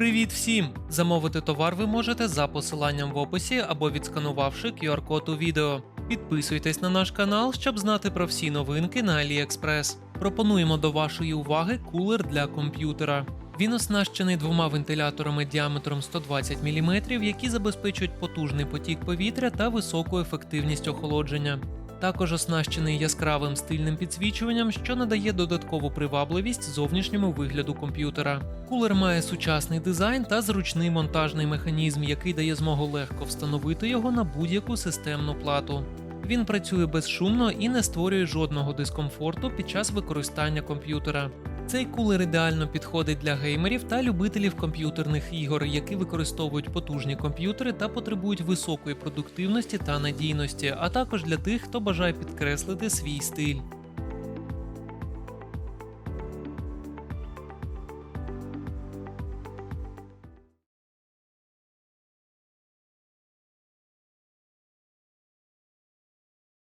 Привіт всім! Замовити товар ви можете за посиланням в описі або відсканувавши QR-код у відео. Підписуйтесь на наш канал, щоб знати про всі новинки на AliExpress. Пропонуємо до вашої уваги кулер для комп'ютера. Він оснащений двома вентиляторами діаметром 120 мм, які забезпечують потужний потік повітря та високу ефективність охолодження. Також оснащений яскравим стильним підсвічуванням, що надає додаткову привабливість зовнішньому вигляду комп'ютера. Кулер має сучасний дизайн та зручний монтажний механізм, який дає змогу легко встановити його на будь-яку системну плату. Він працює безшумно і не створює жодного дискомфорту під час використання комп'ютера. Цей кулер ідеально підходить для геймерів та любителів комп'ютерних ігор, які використовують потужні комп'ютери та потребують високої продуктивності та надійності, а також для тих, хто бажає підкреслити свій стиль.